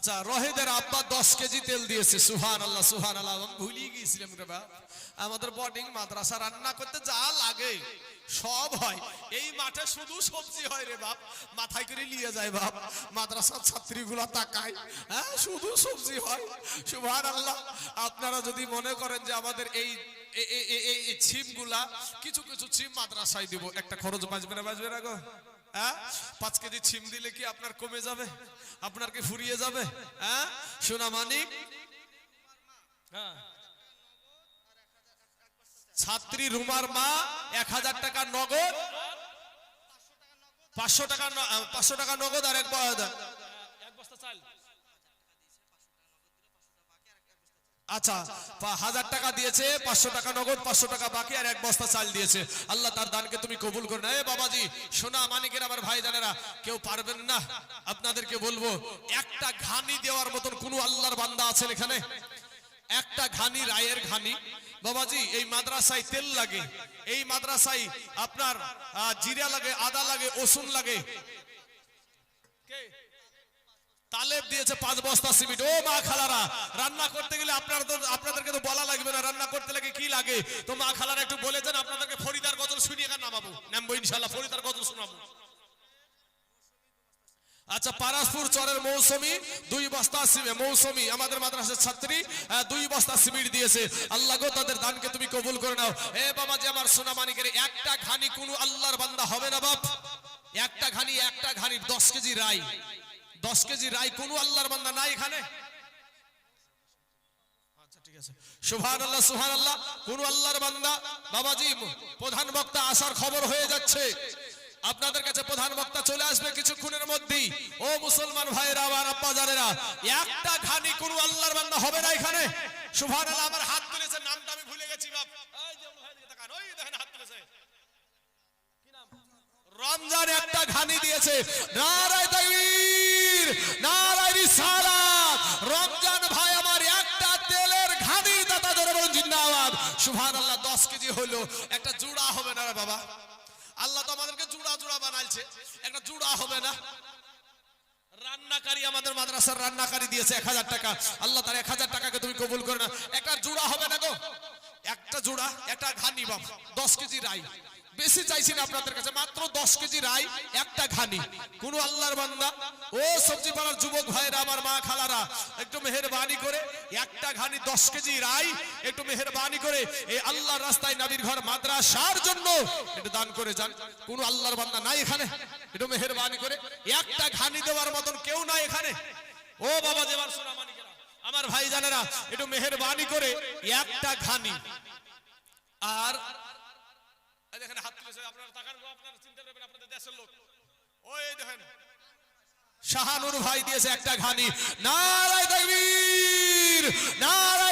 আচ্ছা রহেদের আব্বা দশ কেজি তেল দিয়েছে সুহান আল্লাহ সুহান আল্লাহ ভুলিয়ে গিয়েছিলাম রে আমাদের বোর্ডিং মাদ্রাসা রান্না করতে যা লাগে, সব হয়। এই মাঠে শুধু সবজি হয় রে বাপ, মাথায় করে নিয়ে যায় বাপ। মাদ্রাসার ছাত্রীগুলো তাকায় হ্যাঁ শুধু সবজি হয় সুহান আল্লাহ আপনারা যদি মনে করেন যে আমাদের এই এই ছিমগুলা, কিছু কিছু ছিম মাদ্রাসায় দিব। একটা খরচ বাঁচবে না বাঁচবে না গো। হ্যাঁ পাঁচ কেজি ছিম দিলে কি আপনার কমে যাবে? আপনার কি ফুরিয়ে যাবে? হ্যাঁ? সোনা মানিক। হ্যাঁ। ছাত্রী রুমার মা এক হাজার টাকার নগদ। পাঁচশো টাকা পাঁচশো টাকা নগদ আর এক এক বস্তা চাল আচ্ছা হাজার টাকা দিয়েছে, পাঁচশো টাকা নগদ, পাঁচশো টাকা বাকি, আর এক বস্তা চাল দিয়েছে। আল্লাহ তার দানকে তুমি কবুল করে। না এ বাবাজি সোনা মানিকের আমার ভাই জানেরা কেউ পারবেন না? আপনাদেরকে বলব, একটা ঘানি দেওয়ার মতন কোন আল্লাহর বান্দা আছেন এখানে? একটা ঘানি, রায়ের ঘানি। বাবাজি, এই মাদ্রাসায় তেল লাগে, এই মাদ্রাসায় আপনার জিরা লাগে, আদা লাগে ওসুন লাগে। কে? তালেব দিয়েছে পাঁচ বস্তা সিমেন্ট। ও মা খালারা, রান্না করতে গেলে আপনারা তো আপনাদেরকে তো বলা লাগবে না, রান্না করতে লাগে কি লাগে? তো মা খালারা একটু বলে দেন আপনাদেরকে ফরিদার গজল শুনিয়ে এখানে নামাবো। নামবো ইনশাল্লাহ ফরিদার গজল শোনাবো। আচ্ছা পারাসপুর চরের মৌসুমী, দুই বস্তা সিমে মৌসুমী, আমাদের মাদ্রাসার ছাত্রী দুই বস্তা সিমেন্ট দিয়েছে। আল্লাহ গো, তাদের দানকে তুমি কবুল করে নাও। এ বাবা যে আমার সোনা মানিকের, একটা ঘানি কোনো আল্লাহর বান্দা হবে না বাপ। একটা ঘানি একটা ঘানি দশ কেজি রাই দশ কেজি রাই কোনো আল্লাহর বান্দা নাই এখানে? আচ্ছা আপনাদের কাছে প্রধান বক্তা চলে আসবে কিছুক্ষণের মধ্যেই। ও মুসলমান আমার একটা ঘানি কোন আল্লাহর বান্দা হবে না এখানে। সুবহান আল্লাহ আমার হাত তুলেছে, নামটা আমি ভুলে গেছি রমজান একটা ঘানি দিয়েছে। নারায় নারায় রিসালাত রমজান ভাই, আমার একটা তেলের ঘানি দাতা ধরে বলুন, জিন্দাবাদ। সুবহানাল্লাহ 10 কেজি হলো। একটা জুড়া হবে না রে বাবা। আল্লাহ তো আমাদেরকে জুড়া জুড়া বানাইছে। একটা জুড়া হবে না। রান্নাকারী আমাদের মাদ্রাসার রান্নাকারী দিয়েছে এক হাজার টাকা। আল্লাহ তার এক হাজার টাকাকে তুমি কবুল করে না একটা জোড়া হবে না গো। একটা জোড়া, একটা ঘানি বাপ। দশ কেজি রাই। বেশি চাইছি না আপনাদের কাছে, মাত্র দশ কেজি রাই, একটা ঘানি। কোন আল্লাহর বান্দা, ও সবজি পাড়ার যুবক ভাইরা আমার মা খালারা, একটু মেহরবানি করে, একটা ঘানি দশ কেজি রাই, একটু মেহরবানি করে এই আল্লাহর রাস্তায় নাবির ঘর মাদ্রাসার জন্য একটু দান করে যান। কোন আল্লাহর বান্দা নাই এখানে, একটু মেহরবানি করে, একটা ঘানি দেওয়ার মতন কেউ নাই এখানে। ও বাবা সোনা আমার ভাই জানেরা একটু মেহরবানি করে, একটা ঘানি। আর দেখেন, হাত তুলেছে, আপনারা তাকান আপনারা চিন্তা করবেন, আপনাদের দেশের লোক। ওই দেখেন, শাহানুর ভাই দিয়েছে একটা ঘানি। নারায় তাকবীর, নারায়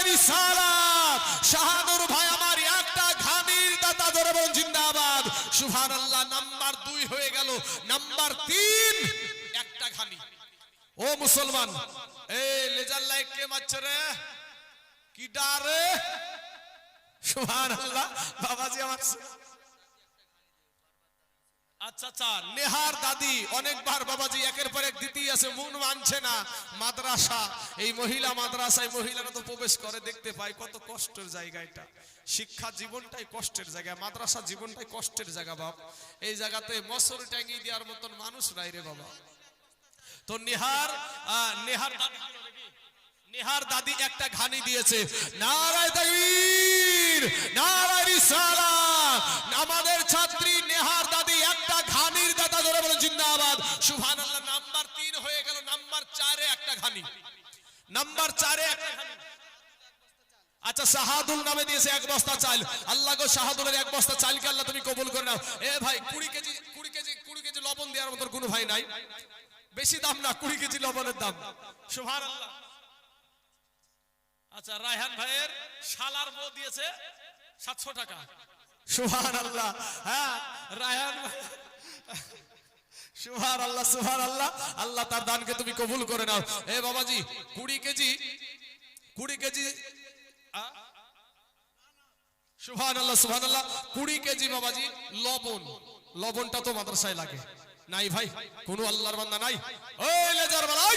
শাহানুর ভাই আমার একটা ঘানির দাতা ধরে বলুন, জিন্দাবাদ। সুবহানাল্লাহ, নাম্বার দুই হয়ে গেল। নাম্বার তিন, একটা ঘানি। ও মুসলমান, এই লেজার লাইট কে মারছে রে? কি ডারে? সুবহানাল্লাহ, বাবাজি আমার আচ্ছা আচ্ছা নেহার দাদি, অনেকবার বাবাজি, একের পর এক দিতেই আছে, মন মানছে না। মাদ্রাসা, এই মহিলা মাদ্রাসায় মহিলারা তো প্রবেশ করে, দেখতে পাই কত কষ্টের জায়গা এটা। শিক্ষা জীবনটাই কষ্টের জায়গা, মাদ্রাসা জীবনটাই কষ্টের জায়গা, বাপ। এই জায়গাতে মসর ট্যাঙ্গি দেওয়ার মতন মানুষ নাই রে বাবা। তো নেহার নেহার দাদি নেহার দাদি একটা ঘানি দিয়েছে, নারায় তাকবীর, নারায় আমাদের ছাত্রী নেহার দাদি একটা নাম্বার 4 এ একটা ঘানি আচ্ছা শাহাদুল নামে দিয়েছে এক বস্তা চাল। আল্লাহ শাহাদুলের এক বস্তা চালকে আল্লাহ তুমি কবুল করে নাও। এ ভাই, কুড়ি কেজি কুড়ি কেজি কুড়ি কেজি লবণ দেওয়ার মতো কোনো ভাই নাই। বেশি দাম না, কুড়ি কেজি লবণের দাম। সুভার আল্লাহ আচ্ছা রায়হান ভাইয়ের শালার বউ দিয়েছে সাতশো টাকা। সুহান আল্লাহ হ্যাঁ রায়ান সুহান আল্লাহ সুহান আল্লাহ আল্লাহ তার দানকে তুমি কবুল করে নাও। এ বাবাজি, কুড়ি কেজি কুড়ি কেজি সুহান আল্লাহ সুহান আল্লাহ কুড়ি কেজি বাবাজি, লবণ। লবণটা তো মাদ্রাসায় লাগে। নাই ভাই, কোন আল্লাহর বান্দা নাই। ওই লেজার বালাই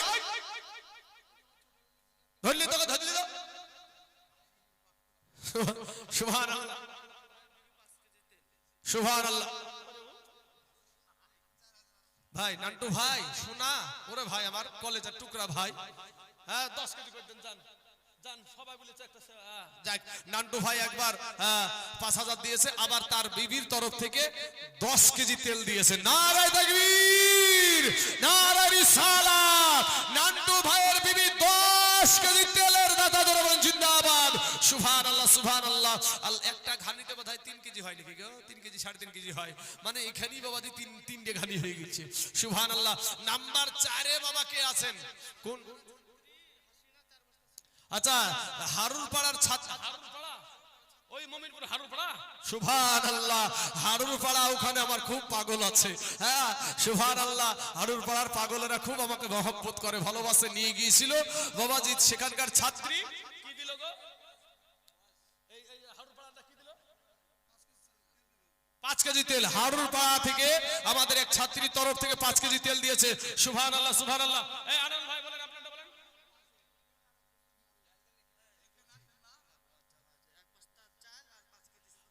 ধরলি তোকে, ধরলি তো। সুহান আল্লাহ সুভান আল্লাহ ভাই নান্টু ভাই শোনা। ওরে ভাই আমার কলেজের টুকরা ভাই। হ্যাঁ দশ কেজি করে দেন যান। একবার হ্যাঁ, পাঁচ হাজার দিয়েছে আবার তার বিবির তরফ থেকে দশ কেজি তেল দিয়েছে। রিসালাত নান্টু দশ কেজি তেলের দাদা জিন্দাবাদ। সুভান আল্লাহ সুভান আল্লাহ একটা ঘানিতে বোধ হয় তিন কেজি হয় নাকি গো? তিন কেজি সাড়ে তিন কেজি হয়। মানে এখানেই বাবা তিন তিনটে ঘানি হয়ে গেছে। সুভান আল্লাহ নাম্বার চারে বাবা কে আছেন? কোন? আচ্ছা হারুর পাড়ার ছাত্র ওই মমিনপুর হারুন সুভান আল্লাহ হারুর ওখানে আমার খুব পাগল আছে। হ্যাঁ সুভান আল্লাহ হারুর পাড়ার পাগলেরা খুব আমাকে মহব্বত করে ভালোবাসে। নিয়ে গিয়েছিল বাবাজি সেখানকার ছাত্রী কি দিল গো এই এই হারুন পাড়াটা কি দিল পাঁচ কেজি তেল। হারুর পাড়া থেকে আমাদের এক ছাত্রীর তরফ থেকে পাঁচ কেজি তেল দিয়েছে। সুভান আল্লাহ সুভান আল্লাহ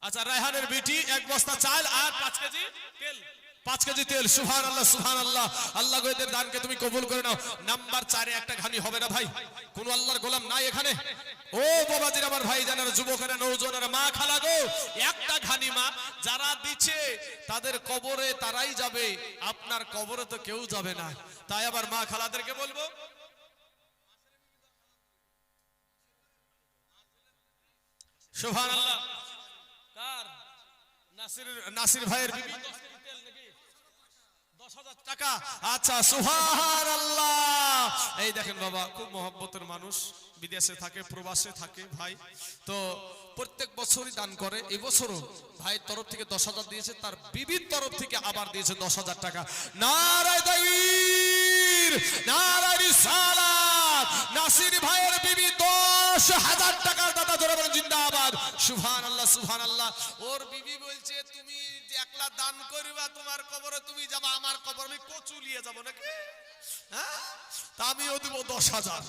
আচ্ছা রায়হানের বিটি, এক বস্তা চাল আর পাঁচ কেজি তেল। পাঁচ কেজি তেল সুহান আল্লাহ সুহান আল্লাহ আল্লাহ গোয়েদের দানকে তুমি কবুল করে নাও। নাম্বার চারে একটা ঘানি হবে না ভাই? কোন আল্লাহর গোলাম নাই এখানে? ও বাবাজির আমার ভাই জানার যুবকেরা, নৌজনেরা, মা খালা গো, একটা ঘানি মা, যারা দিচ্ছে তাদের কবরে তারাই যাবে। আপনার কবরে তো কেউ যাবে না। তাই আবার মা খালাদেরকে বলব সুহান আল্লাহ কার? নাসির নাসির ভাইয়ের বিবি? দশ হাজার টাকা। আচ্ছা এই দেখেন বাবা, খুব মহব্বতের মানুষ। বিদেশে থাকে, প্রবাসে থাকে ভাই। তো প্রত্যেক বছরই দান করে। এবছরও ভাইয়ের তরফ থেকে দশ হাজার দিয়েছে, তার বিবির তরফ থেকে আবার দিয়েছে দশ হাজার টাকা। নারায় তাকবীর নারায় রিসালাত। নাসির ভাইয়ের বিবি দশ হাজার টাকার দাদা ধরে বলেন, জিন্দাবাদ। সুভান আল্লাহ সুভান আল্লাহ ওর বিবি বলছে, তুমি একলা দান করবা, তোমার কবরে তুমি যাবা, আমার কবর আমি কচু নিয়ে যাব নাকি? হ্যাঁ? দশ হাজার।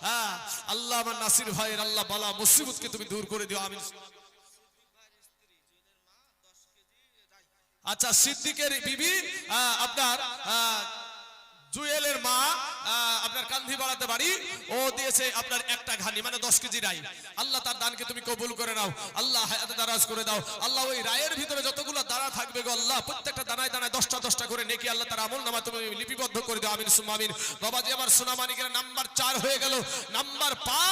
হ্যাঁ? আল্লাহ আমার নাসির তুমি দূর করে আমি আচ্ছা সিদ্দিকের বিবি আপনার জুয়েলের মা আপনার কান্ধি বাড়াতে পারি। ও দিয়েছে আপনার একটা ঘানি মানে দশ কেজি রাই। আল্লাহ তার দানকে তুমি কবুল করে নাও। আল্লাহ হায়াতে দারাজ করে দাও। আল্লাহ ওই রায়ের ভিতরে যতগুলো দানা থাকবে গো আল্লাহ, প্রত্যেকটা দানায় দানায় দশটা দশটা করে নেকি আল্লাহ তার আমল নামা তুমি লিপিবদ্ধ করে দাও। আমিন সুমামিন বাবাজি, আমার সোনামানিকের নাম্বার চার হয়ে গেল। নাম্বার পাঁচ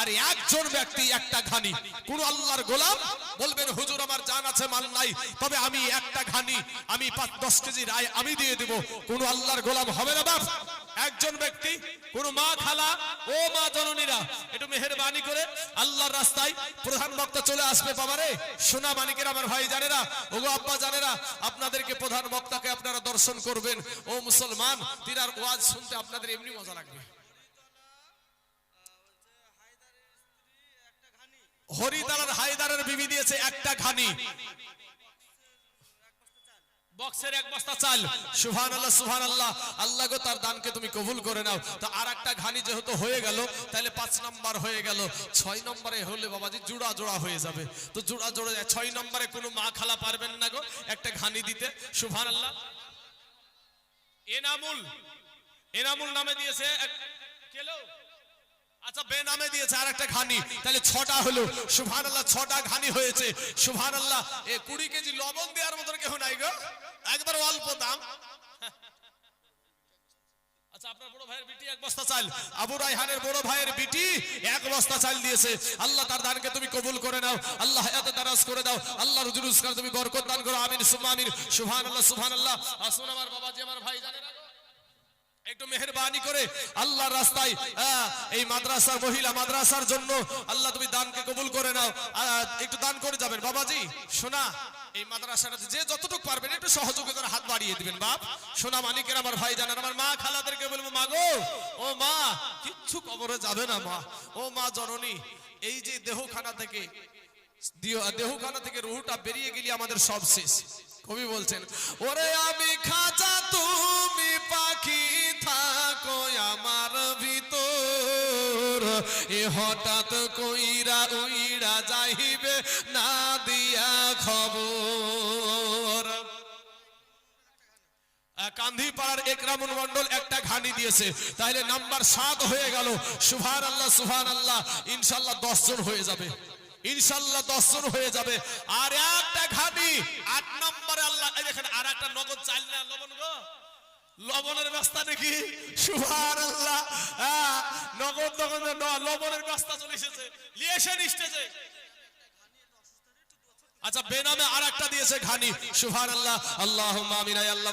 আর একজন ব্যক্তি, একটা ঘানি। কোন আল্লাহর গোলাম বলবেন, হুজুর, আমার জান আছে, মাল নাই। তবে আমি একটা ঘানি, আমি পাঁচ, দশ কেজি রায় আমি দিয়ে দেব। কোন আল্লাহর গোলাম হবে না, বাপ। একজন ব্যক্তি, কোন মা খালা, ও মা জননীরা, একটু মেহরবানি করে আল্লাহর রাস্তায় প্রধান বক্তা চলে আসবে বাবারে। সোনা মানিকের আমার ভাই জানে জানেরা, ওগো আব্বা জানেরা, আপনাদেরকে প্রধান বক্তাকে আপনারা দর্শন করবেন। ও মুসলমান, তিনার ওয়াজ শুনতে আপনাদের এমনি মজা লাগবে। হরিদার হায়দারের বিবি দিয়েছে একটা ঘানি। বক্সের এক বস্তা চাল। সুহান আল্লাহ সুহান আল্লাহ আল্লাহ গো, তার দানকে তুমি কবুল করে নাও। তো আর একটা ঘানি যেহেতু হয়ে গেল, তাহলে পাঁচ নাম্বার হয়ে গেল। ছয় নম্বরে হলে বাবাজি জোড়া জোড়া হয়ে যাবে। তো জোড়া জোড়া ছয় নম্বরে কোনো মা খালা পারবেন না গো একটা ঘানি দিতে। সুহান আল্লাহ এনামুল। এনামুল নামে দিয়েছে আচ্ছা আল্লাহ আচ্ছা বিটি এক বস্তা চাল। দিয়েছে। আল্লাহ তার দানকে তুমি কবুল করে নাও। আল্লাহ দারাজ করে দাও। আল্লাহ রুজুর তুমি বরকত দান করো। আমিন, সুম্মা আমিন। সুবহান আল্লাহ সুবহান আল্লাহ আসুন আমার বাবাজি, আমার ভাই একটু মেহরবানি করে আল্লাহর রাস্তায় এই মাদ্রাসার মহিলা মাদ্রাসার জন্য আল্লাহ তুমি দানকে কবুল করে নাও। একটু দান করে যাবেন। বাবাজি এই যে যতটুকু পারবেন, একটু হাত বাড়িয়ে দিবেন, বাপ। সোনা মানিকের আমার ভাই আমার মা খালাদেরকে বলব, মা গো, ও মা, কিচ্ছু কবরে যাবে না, মা। ও মা জননী, এই যে দেহখানা থেকে দেহখানা থেকে রুহুটা বেরিয়ে গেলে, আমাদের সব শেষ। কবি বলছেন, ওরে আমি খাঁচা, তুমি পাখি, থাকো আমার ভিতর। এ হঠাৎ কইরা উইরা যাইবে না দিয়া খবর। কান্ধি পাড়ার একরামুল মন্ডল একটা ঘানি দিয়েছে তাহলে নাম্বার সাত হয়ে গেল। সুভান আল্লাহ সুভান আল্লাহ ইনশাল্লাহ দশ জন হয়ে যাবে। ইনশাল্লাহ দর্শন হয়ে যাবে। আর একটা ঘাটি, আট নম্বরে আল্লাহ দেখেন, আর একটা নগদ চাল না লবণ গো। লবণের ব্যবস্থা নাকি? সুভার আল্লাহ নগদ নগদ লবণের ব্যবস্থা চলে এসেছে। নিয়ে এসে স্টেজে আচ্ছা বেনামে আর একটা দিয়েছে ঘানি। সুহান আল্লাহ আল্লাহ আল্লাহ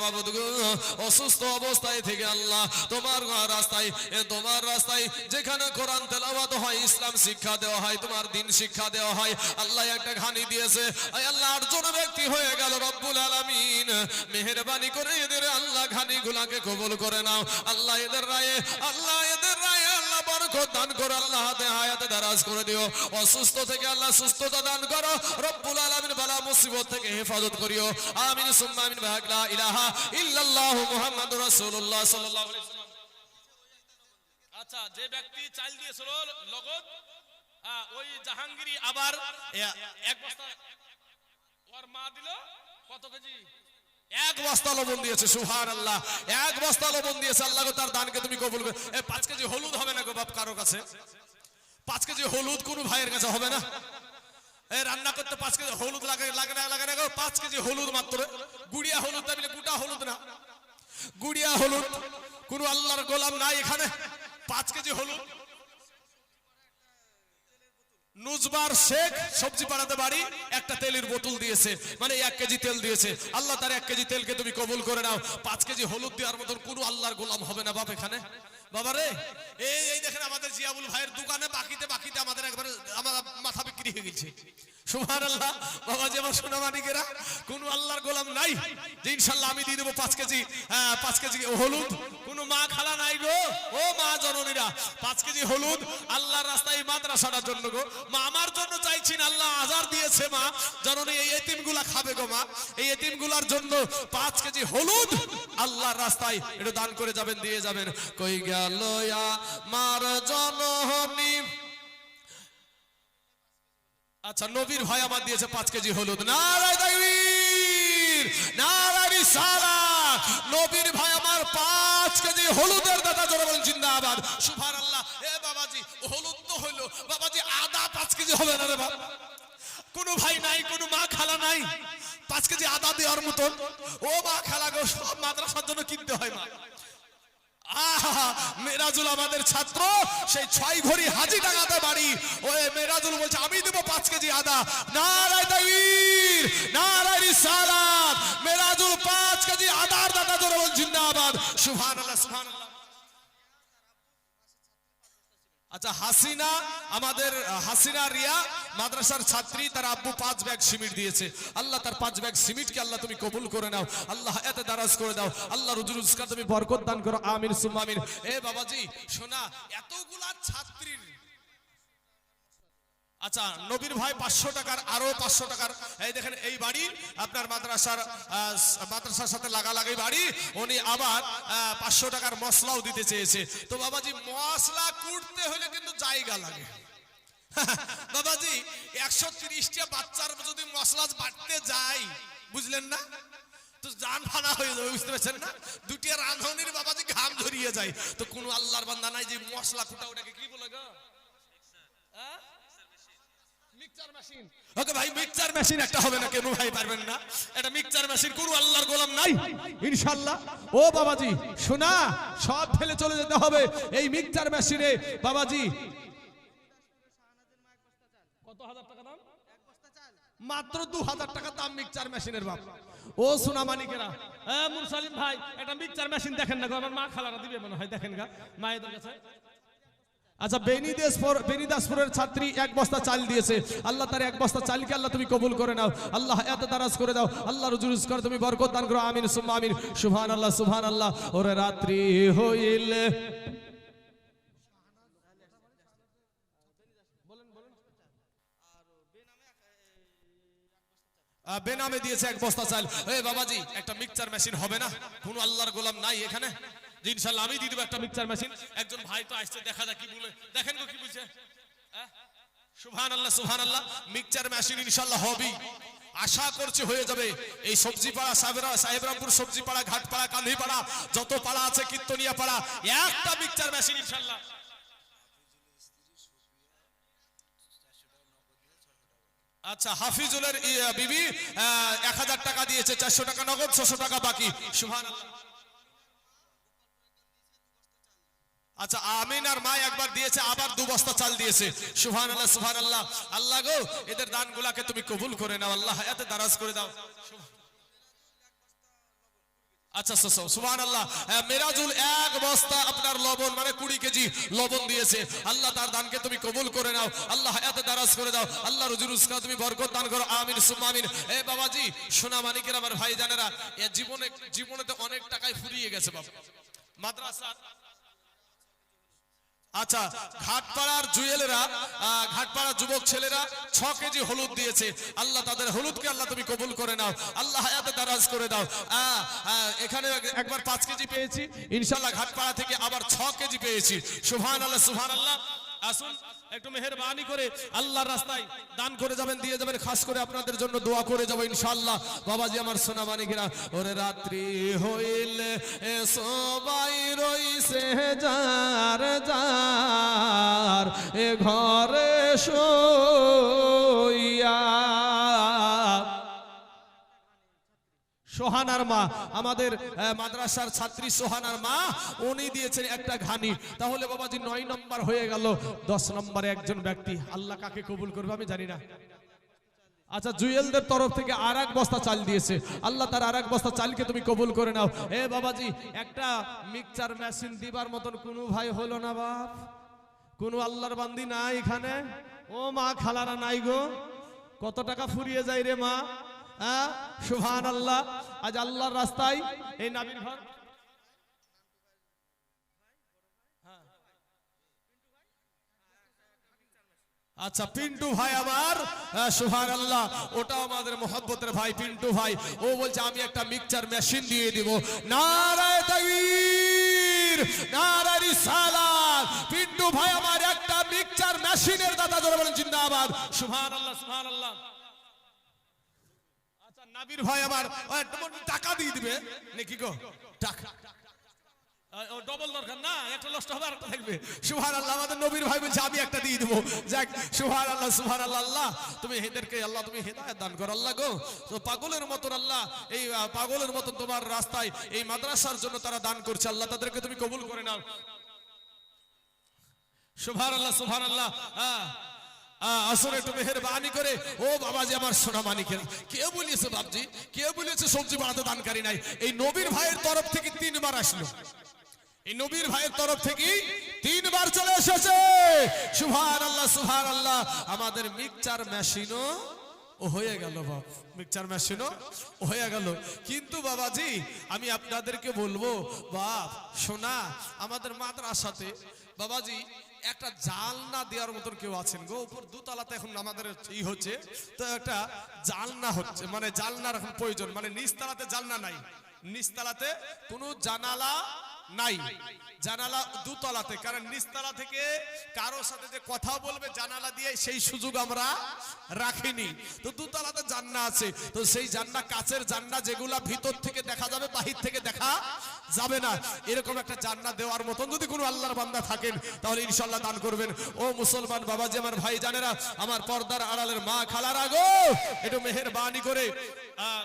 অসুস্থ অবস্থায় থেকে আল্লাহ তোমার রাস্তায় তোমার রাস্তায় যেখানে কোরআন হয়, ইসলাম শিক্ষা দেওয়া হয়, তোমার দিন শিক্ষা দেওয়া হয়, আল্লাহ একটা ঘানি দিয়েছে। আল্লাহ, আটজন ব্যক্তি হয়ে গেল রব্বুল করে এদের আল্লাহ ঘানি গুলাকে কবুল করে নাও। আল্লাহ এদের রায়ে, আল্লাহ এদের রায়ে আল্লাহ বরকত দান করো আল্লাহ হাতে হায়াতে দারাজ করে দিও। অসুস্থ থেকে আল্লাহ সুস্থতা দান করো। রব্বুল আলামিন বালা মুসিবত থেকে হেফাজত করিও। আমিন, সুম্মা আমিন বাহাকলা ইলাহা ইল্লাল্লাহু মুহাম্মাদুর রাসূলুল্লাহ সাল্লাল্লাহু আলাইহি ওয়াসাল্লাম। আচ্ছা যে ব্যক্তি চাল দিয়েছিল লগত ওই জাহাঙ্গীরি আবার এক বস্তা ওর মা দিল, কত কেজি? এক বস্তা লবণ দিয়েছে সুহান আল্লাহ এক বস্তা লবণ দিয়েছে, আল্লাহ তার দানকে তুমি কবুল করে। পাঁচ কেজি হলুদ হবে না গো বাপ, কারও কাছে? পাঁচ কেজি হলুদ কোন ভাইয়ের কাছে হবে না? রান্না করতে পাঁচ কেজি হলুদ লাগে লাগে না লাগে না পাঁচ কেজি হলুদ মাত্র। গুড়িয়া হলুদ দাবিলে গোটা হলুদ না। গুড়িয়া হলুদ, কোন আল্লাহর গোলাম নাই এখানে। পাঁচ কেজি হলুদ। নুজবার শেখ সবজি পাড়াতে বাড়ি, একটা তেলের বোতল দিয়েছে মানে এক কেজি তেল দিয়েছে। আল্লাহ তার এক কেজি তেলকে তুমি কবুল করে নাও। পাঁচ কেজি হলুদ দেওয়ার মতন কোনো আল্লাহর গোলাম হবে না বাপ এখানে। বাবা রে, এই দেখেন আমাদের জিয়াবুল ভাইয়ের দোকানে বাকিতে বাকিতে আমাদের একবার, আমার মাথা বিক্রি হয়ে গেছে। আমার হ্যাঁ, রাস্তায় জন্য গো। মা আমার জন্য চাইছি আল্লাহ আজার দিয়েছে মা। জননী এই এতিমগুলা খাবে গো মা। এই এতিমগুলার জন্য পাঁচ কেজি হলুদ আল্লাহর রাস্তায় একটু দান করে যাবেন দিয়ে যাবেন। কই গেল মার জননী? আচ্ছা নবীর ভাই আমার দিয়েছে পাঁচ কেজি হলুদ। নারায় তাকবীর, নারায় রিসালাত নবীর ভাই আমার পাঁচ কেজি হলুদের দাদা, জোরে বলেন, জিন্দাবাদ। সুবহান আল্লাহ এ বাবাজি, হলুদ তো হইল। বাবাজি, আদা পাঁচ কেজি হবে না রে বাবা কোনো ভাই নাই, কোনো মা খালা নাই। পাঁচ কেজি আদা দেওয়ার মতন। ও মা খালা গো, সব মাদ্রাসার জন্য কিনতে হয় মা। মেরাজুল আমাদের ছাত্র, সেই ছয় ঘড়ি হাজি টাঙাতে বাড়ি। ওই মেরাজুল বলছে, আমি দেবো পাঁচ কেজি আদা। নারায় তাকবীর নারায় রিসালাত। মেরাজুল পাঁচ কেজি আদার দাদা ধরে বল জিন্দাবাদ। সুবহানাল্লাহ সুবহানাল্লাহ। আচ্ছা হাসিনা, আমাদের হাসিনা রিয়া, মাদ্রাসার ছাত্রী, তার আব্বু পাঁচ ব্যাগ সিমিট দিয়েছে। আল্লাহ তার পাঁচ ব্যাগ সিমিটকে আল্লাহ তুমি কবুল করে নাও। আল্লাহ এতে দারাজ করে দাও। আল্লাহ রুজুর রুজকা তুমি বরকত দান করো। আমিন সুমামির এ বাবাজি, শোনা, এতগুলা ছাত্রীর আচ্ছা নবীর ভাই পাঁচশো টাকার, আরও পাঁচশো টাকার। এই দেখেন, এই বাড়ি, আপনার মাদ্রাসার মাদ্রাসার সাথে লাগালাগি বাড়ি, উনি আবার পাঁচশো টাকার মশলাও দিতে চেয়েছে। তো বাবাজি, মশলা কুটতে হলে কিন্তু জায়গা লাগে। বাবাজি, একশো তিরিশটা বাচ্চার যদি মশলা বাড়তে যায়, বুঝলেন না? তো জান ফানা হয়ে যাবে, বুঝতে পারছেন না? দুটি রাঁধুনির বাবাজি ঘাম ধরিয়ে যায়। তো কোনো আল্লাহর বান্দা নাই যে মশলা কুটা, ওটাকে কি বলে গো হ্যাঁ? মিক্সচার মেশিন ওকে ভাই মিক্সচার মেশিন একটা হবে না কেন ভাই পারবেন না। এটা মিক্সচার মেশিন কোন আল্লাহর গোলাম নাই। ইনশাআল্লাহ। ও বাবাজি শোনা সব ফেলে চলে যেতে হবে এই মিক্সচার মেশিনে। বাবাজি। কত হাজার টাকা দাম? মাত্র দু হাজার টাকা দাম মিক্সচার মেশিনের বাপ। ও সোনা মানিকেরা। এ মুরসালিম ভাই একটা মিক্সচার মেশিন দেখেন না আমার মা খালারা দিবে মনে হয় দেখেন গা মায়েদের কাছে। আচ্ছা বেনিদাসপুর বেনিদাসপুরের ছাত্রী এক বস্তা চাল দিয়েছে। আল্লাহ তার এক বস্তা চালকে আল্লাহ তুমি কবুল করে নাও। আল্লাহ এত দারাজ করে দাও। আল্লাহ রুজুরুজ করে তুমি বরকত দান করো। আমিন, সুম্মা আমিন। সুবহান আল্লাহ সুবহান আল্লাহ ওরে রাত্রি হইলে। বেনামে দিয়েছে এক বস্তা চাল। এ বাবাজি, একটা মিক্সচার মেশিন হবে না? কোন আল্লাহর গোলাম নাই এখানে? ইনশাল্লাহ আমি দিয়ে দেবো একটা মিক্সচার মেশিন। একজন ভাই তো আসছে দেখা কি বলে। দেখেন কি বলছে। সুবহান আল্লাহ সুবহান আল্লাহ মিক্সচার মেশিন ইনশাল্লাহ আশা করছি হয়ে যাবে। এই সাহেবরা সাহেবরামপুর সবজি পাড়া ঘাট পাড়া যত পাড়া আছে কীর্তনিয়া পাড়া একটা মিক্সচার মেশিন ইনশাল্লাহ আচ্ছা হাফিজুলের ই, আহ, বিবি এক হাজার টাকা দিয়েছে চারশো টাকা নগদ ছশো টাকা বাকি। সুবহান আল্লাহ। আচ্ছা আমিন আর মা একবার দিয়েছে, আবার দু বস্তা চাল দিয়েছে। সুহান আল্লাহ সুহান আল্লাহ আল্লাহ গো এদের আচ্ছা আপনার লবণ মানে কুড়ি কেজি লবণ দিয়েছে। আল্লাহ তার দানকে তুমি কবুল করে নাও, আল্লাহ এত দারাজ করে দাও। আল্লাহ রুজুরুস্কা তুমি বরকত দান করো, আমিন, সুম্মা আমিন। এ বাবাজি, সোনা মানিকের আমার ভাই জানেরা এ জীবনে তো অনেক টাকায় ফুরিয়ে গেছে বাবা। মাদ্রাসা আচ্ছা ঘাটপাড়ার জুয়েলেরা ঘাটপাড়ার যুবক ছেলেরা ছ কেজি হলুদ দিয়েছে। আল্লাহ তাদের হলুদকে আল্লাহ তুমি কবুল করে নাও। আল্লাহ হায়াতে দারাজ করে দাও। এখানে একবার পাঁচ কেজি পেয়েছি। ইনশাল্লাহ ঘাটপাড়া থেকে আবার ছ কেজি পেয়েছি। সুহান আল্লাহ সুহান আল্লাহ আসুন। একটু মেহরবানি করে আল্লাহর রাস্তায় দান করে যাবেন, দিয়ে যাবেন। খাস করে আপনাদের জন্য দোয়া করে যাব ইনশাআল্লাহ। বাবাজি আমার সোনা মানিকেরা ওরে রাত্রি হইল এ সবাই রইছে যার যার, এ ঘরে শোইয়া সোহানার মা, আমাদের মাদ্রাসার ছাত্রী সোহানার মা, উনি দিয়েছেন একটা ঘানি। তাহলে বাবাজি নয় নম্বর হয়ে গেল, দশ নম্বরে একজন ব্যক্তি। আল্লাহ কাকে কবুল করবে আমি জানি না। আচ্ছা জুয়েলদের তরফ থেকে আর এক বস্তা চাল দিয়েছে। আল্লাহ তার আর এক বস্তা চালকে তুমি কবুল করে নাও। এ বাবাজি, একটা মিক্সচার মেশিন দিবার মতন কোনো ভাই হলো না বাপ। কোনো আল্লাহর বান্দি নাই এখানে। ও মা, খালারা নাই গো। কত টাকা ফুরিয়ে যায় রে মা? হ্যাঁ? সুহান আল্লাহ আজ আল্লাহর রাস্তায় এই নাবির ঘর। আচ্ছা পিন্টু ভাই আমার। সুহান আল্লাহ ওটা আমাদের মোহাম্মতের ভাই, পিন্টু ভাই। ও বলছে, আমি একটা মিক্সচার মেশিন দিয়ে দিব। নারায় পিন্টু ভাই আমার একটা মিক্সচার মেশিনের দাদা ধরে বলেন, জিন্দাবাদ। সুহান আল্লাহ সুহান আল্লাহ নাবির ভাই হয় টাকা দিয়ে দিবে? নাকি গো? টাকা। সুহান আল্লাহ, তুমি দান করো, আল্লাহ গো। পাগলের মতন আল্লাহ, এই পাগলের মতন তোমার রাস্তায়, এই মাদ্রাসার জন্য তারা দান করছে। আল্লাহ, তাদেরকে তুমি কবুল করে নাও। সুভান আল্লাহ সুভান আল্লাহ হ্যাঁ আসলে একটু মেহরবানি করে। ও বাবাজি, আমার সোনা মানিকের। কে বলিয়েছে বাবজি কে বলিয়েছে সবজি বাড়াতে দানকারী নাই? এই নবীর ভাইয়ের তরফ থেকে তিনবার আসলো। এই নবীর ভাইয়ের তরফ থেকে তিনবার চলে এসেছে। সুভান আল্লাহ সুভান আল্লাহ আমাদের মিক্সচার মেশিনও হয়ে গেল বাপ। মিক্সচার মেশিনও হয়ে গেল। কিন্তু বাবাজি, আমি আপনাদেরকে বলব, বাপ, সোনা, আমাদের মাদ্রাসাতে বাবাজি একটা জাল না দেওয়ার মতন কেউ আছেন গো। উপর দুতলাতে এখন আমাদের ই হচ্ছে। তো একটা জালনা হচ্ছে। মানে জালনার এখন প্রয়োজন। মানে নিচতলাতে জালনা নাই। নিচতলাতে কোনো জানালা নাই। জানালা দুতলাতে কারণ নিচতলা থেকে কারোর সাথে যে কথা বলবে জানালা দিয়ে সেই সুযোগ আমরা রাখিনি। তো দুতলাতে জান্না আছে। তো সেই জান্না কাচের জান্না যেগুলা ভিতর থেকে দেখা যাবে বাহির থেকে দেখা যাবে না। এরকম একটা জান্না দেওয়ার মতন যদি কোনো আল্লাহর বান্দা থাকেন তাহলে ইনশাল্লাহ দান করবেন। ও মুসলমান বাবাজি আমার ভাই জানেরা আমার পর্দার আড়ালের মা খালারা গো একটু মেহেরবানি করে আহ,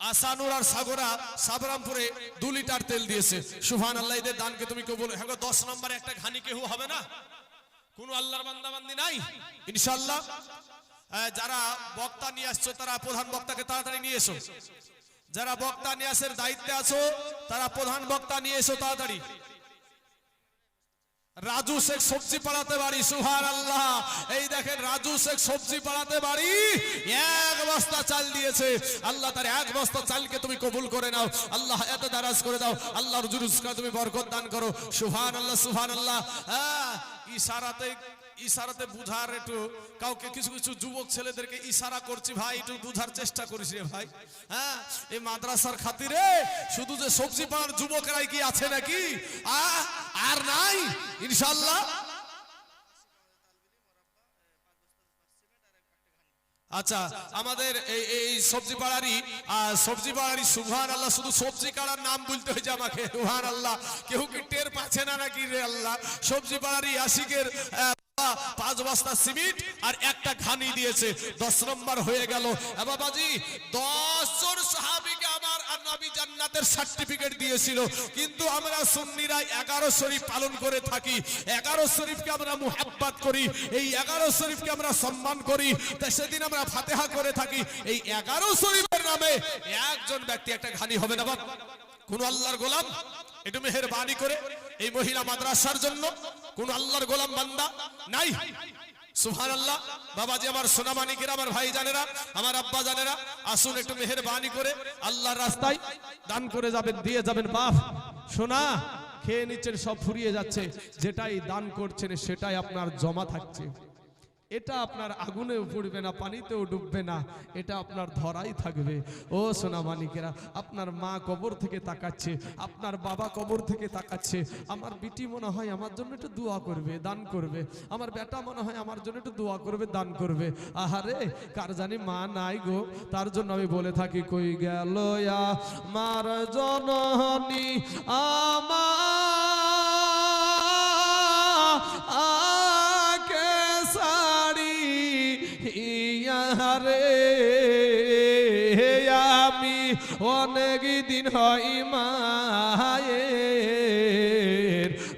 আসানুর আর সাগরা সাবরামপুরে দু লিটার তেল দিয়েছে। সুফান আল্লাহ এদের দানকে তুমি কেউ বলো হ্যাঁ দশ নম্বরে একটা ঘানি কেউ হবে না? কোন আল্লাহর বান্দাবান্দি নাই? ইনশাল্লাহ আহ, যারা বক্তা নিয়ে আসছো তারা প্রধান বক্তাকে তাড়াতাড়ি নিয়ে এসো। যারা বক্তা নিয়ে আসের দায়িত্বে আছো তারা প্রধান বক্তা নিয়ে এসো তাড়াতাড়ি। রাজু শেখ সবজি পাড়াতে বাড়ি সুহার আল্লাহ এই দেখেন, রাজু শেখ সবজি পাড়াতে বাড়ি, এক বস্তা চাল দিয়েছে। আল্লাহ তার এক বস্তা চালকে তুমি কবুল করে নাও। আল্লাহ এত দারাজ করে দাও। আল্লাহর জুরুসকা তুমি বরকত দান করো। সুহান আল্লাহ সুহান আল্লাহ হ্যাঁ ইশারাতে ইশারাতে বুঝার একটু কাউকে কিছু কিছু যুবক ছেলেদেরকে ইশারা করছি ভাই, একটু বুঝার চেষ্টা করিস রে ভাই। হ্যাঁ? এই মাদ্রাসার খাতিরে শুধু যে সবজি পাড়ার যুবকরাই কি আছে নাকি? আর নাই? ইনশাল্লাহ আচ্ছা আমাদের এই এই সবজি পাড়ারই সবজি পাড়ারই সুহান আল্লাহ শুধু সবজি কাড়ার নাম বলতে হয়েছে আমাকে। সুহান আল্লাহ কেউ কি টের পাচ্ছে না নাকি রে আল্লাহ? সবজি পাড়ারই আশিকের পাঁচ বস্তা আর একটা ঘানি দিয়েছে। দশ নম্বর হয়ে গেল। বাবাজি সাহাবিকে আমার নবী জান্নাতের সার্টিফিকেট দিয়েছিল। কিন্তু আমরা সুন্নিরা এগারো শরীফ পালন করে থাকি। এগারো শরীফকে আমরা মুহাব্বাত করি। এই এগারো শরীফকে আমরা সম্মান করি। তাই সেদিন আমরা ফাতেহা করে থাকি। এই এগারো শরীফের নামে একজন ব্যক্তি একটা ঘানি হবে না কোন আল্লাহর গোলাম? একটু মেহেরবানি করে। এই মহিলা মাদ্রাসার জন্য কোন আল্লাহর গোলাম বান্দা নাই? সুহান আল্লাহ বাবাজি আমার সোনামানিকেরা আমার ভাই জানেরা, আমার আব্বা জানেরা। আসুন একটু মেহরবানি করে আল্লাহর রাস্তায় দান করে যাবেন, দিয়ে যাবেন। বাপ, সোনা, খেয়ে নিচ্ছেন, সব ফুরিয়ে যাচ্ছে। যেটাই দান করছেন, সেটাই আপনার জমা থাকছে। এটা আপনার আগুনেও পড়বে না, পানিতেও ডুববে না, এটা আপনার ধরাই থাকবে। ও সোনা মানিকেরা, আপনার মা কবর থেকে তাকাচ্ছে, আপনার বাবা কবর থেকে তাকাচ্ছে, আমার বিটি মনে হয় আমার জন্য একটু দোয়া করবে, দান করবে, আমার বেটা মনে হয় আমার জন্য একটু দোয়া করবে, দান করবে। আহারে, কার জানি মা নাই গো, তার জন্য আমি বলে থাকি, কই গেল মার জননী, আমার অনেক দিন হয় মায়ের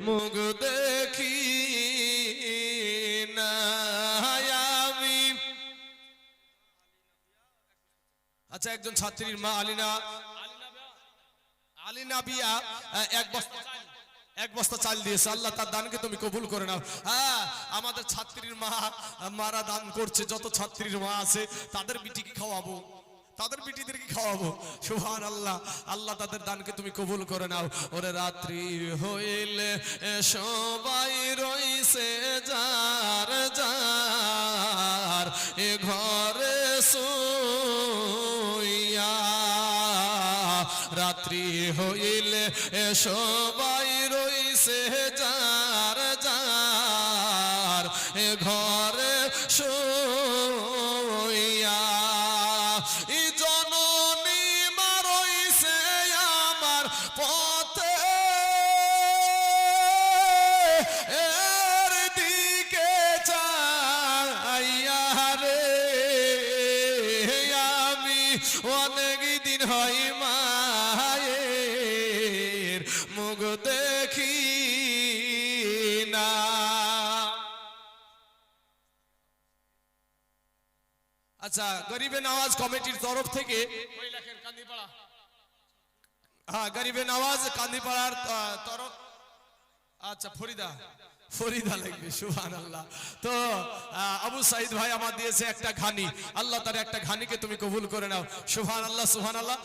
মুখ দেখি না আমি। আচ্ছা একজন ছাত্রীর মা আলিনা আলিনা বিয়া এক বস্তা এক বস্তা চাল দিয়েছে। আল্লাহ তার দানকে তুমি কবুল করে নাও। হ্যাঁ আমাদের ছাত্রীর মা মারা দান করছে। যত ছাত্রীর মা আছে, তাদের বিটিকে খাওয়াবো। তাদের বিটিদেরকে খাওয়াবো। সুহান আল্লাহ আল্লাহ তাদের দানকে তুমি কবুল করে নাও। ওরে রাত্রি হইলে সবাই রইছে যার যার, এ ঘরে শুইয়া। রাত্রি হইলে এ সবাই রইছে যার যার, এ ঘরে শুইয়া। অনেক দিন হয় মায়ের মুখ দেখি না। আচ্ছা গরিবে নওয়াজ কমিটির তরফ থেকে হ্যাঁ গরিবে নওয়াজ কান্দিপাড়ার তরফ আচ্ছা ফরিদা। ফরিদা লাগবে সুহান আল্লাহ তো আবু সাইদ ভাই আমার দিয়েছে একটা ঘানি। আল্লাহ তার একটা ঘানিকে তুমি কবুল করে নাও। সুহান আল্লাহ সুহান আল্লাহ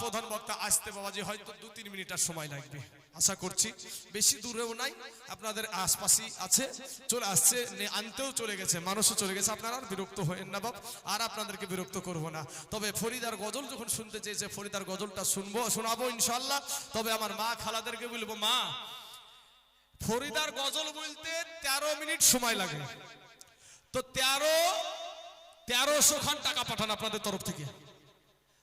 প্রধান বক্তা আসতে বাবাজি হয়তো দু, তিন মিনিটের সময় লাগবে। আশা করছি। বেশি দূরেও নাই, আপনাদের আশপাশই আছে। চলে আসছে আনতেও চলে গেছে, মানুষও চলে গেছে। আপনারা আর বিরক্ত হয়েন না বাপ, আর আপনাদেরকে বিরক্ত করব না। তবে ফরিদার গজল যখন শুনতে চেয়েছে, ফরিদার গজলটা শুনব, শোনাবো ইনশাল্লাহ তবে আমার মা খালাদেরকে বলব, মা ফরিদার গজল বলতে তেরো মিনিট সময় লাগে। তো তেরো, তেরোশো খান টাকা পাঠান আপনাদের তরফ থেকে।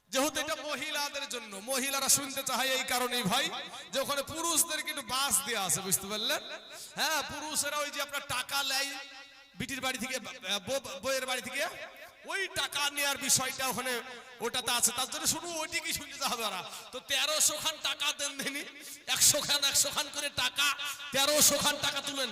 যেহেতু এটা মহিলাদের জন্য, মহিলারা শুনতে চায় এই কারণেই ভাই, যে ওখানে পুরুষদের কিন্তু বাস দেওয়া আছে, বুঝতে পারলেন? হ্যাঁ পুরুষেরা ওই যে আপনার টাকা নেয় বিটির বাড়ি থেকে বউ- বউয়ের বাড়ি থেকে ওই টাকা নেওয়ার বিষয়টা ওখানে ওটাতে আছে। তার জন্য শুধু ওইটিকে শুনতে হবে ওরা। তো তেরোশো খান টাকা দেন দেনি। একশো খান একশো খান করে টাকা, তেরোশো খান টাকা তুলেন।